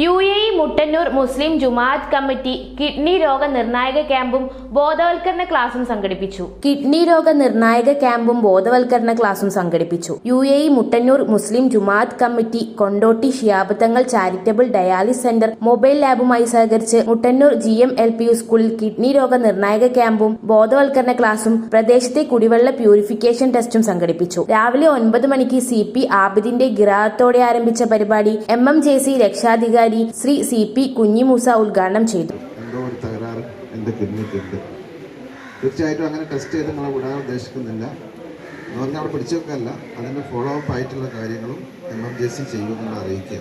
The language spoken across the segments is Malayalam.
U A Muttannur Muslim Jumaath committee kidney രോഗ നിർണായക ക്യാമ്പും ബോധവൽക്കരണ ക്ലാസും സംഘടിപ്പിച്ചു. കിഡ്നി രോഗ നിർണായക ക്യാമ്പും ബോധവൽക്കരണ ക്ലാസും സംഘടിപ്പിച്ചു. U A E Muttannur Muslim Jumaath committee Kondotty ഷിയാബത്തങ്ങൾ charitable dialysis centre mobile ലാബുമായി സഹകരിച്ച് Muttannur G M L P U സ്കൂളിൽ കിഡ്നി രോഗ നിർണായക ക്യാമ്പും ബോധവൽക്കരണ ക്ലാസും പ്രദേശത്തെ കുടിവെള്ള പ്യൂരിഫിക്കേഷൻ ടെസ്റ്റും സംഘടിപ്പിച്ചു. രാവിലെ ഒൻപത് മണിക്ക് സി പി ആബിദിന്റെ ഗിറാത്തോടെ ആരംഭിച്ച പരിപാടി എം എം ജെ സി രക്ഷാധികാരി ശ്രീ സി പി കുഞ്ഞിമൂസ ഉദ്ഘാടനം ചെയ്തു. തീർച്ചയായിട്ടും അങ്ങനെ ടെസ്റ്റ് ചെയ്ത് നിങ്ങളെ വിടാൻ ഉദ്ദേശിക്കുന്നില്ല. എന്ന് പറഞ്ഞാൽ അവിടെ പിടിച്ചു വെക്കല്ല അതിന്റെ ഫോളോ അപ്പ് ആയിട്ടുള്ള കാര്യങ്ങളും എം എം ജെ സി ചെയ്യുമെന്നുള്ള അറിയിക്കുക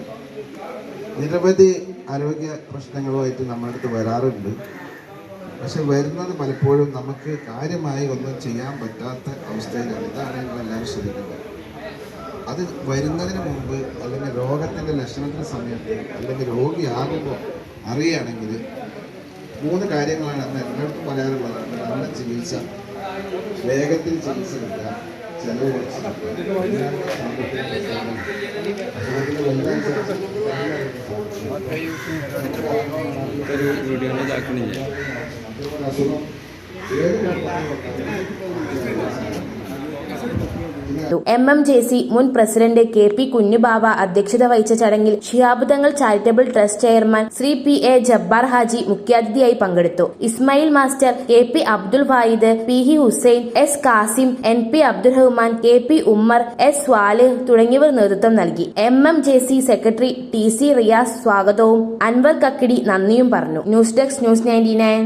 നിരവധി ആരോഗ്യ പ്രശ്നങ്ങളുമായിട്ട് നമ്മുടെ അടുത്ത് വരാറുണ്ട്. പക്ഷെ വരുന്നത് പലപ്പോഴും നമുക്ക് കാര്യമായി ഒന്നും ചെയ്യാൻ പറ്റാത്ത അവസ്ഥയിലാണ്. ഇതാണ് നിങ്ങളെല്ലാവരും ശ്രദ്ധിക്കേണ്ടത്. അത് വരുന്നതിന് മുമ്പ് അല്ലെങ്കിൽ രോഗത്തിന്റെ ലക്ഷണത്തിന് സമയത്ത് അല്ലെങ്കിൽ രോഗിയാകുമ്പോൾ അറിയുകയാണെങ്കിൽ മൂന്ന് കാര്യങ്ങളാണ് അന്ന് എല്ലായിടത്തും പറയാറുള്ളത് നല്ല ചികിത്സ വേഗത്തിൽ ചികിത്സ കിട്ടുക ചെലവ് കുറച്ച് അസുഖം ഇതിനാണ് എം എം ജെ സി മുൻ പ്രസിഡന്റ് കെ പി കുഞ്ഞുബാബ അധ്യക്ഷത വഹിച്ച ചടങ്ങിൽ ഷിഹാബുദങ്ങൾ charitable trust chairman Shri P A Jabbar Haji മുഖ്യാതിഥിയായി പങ്കെടുത്തു. Ismail master K P Abdul Vayid P he Hussain S Kasim N P Abdul Rahman K P Ummer S Swalih തുടങ്ങിയവർ നേതൃത്വം നൽകി. M M J C secretary T C Riyas സ്വാഗതവും അൻവർ കക്കിടി നന്ദിയും പറഞ്ഞു. News desk news ninety nine.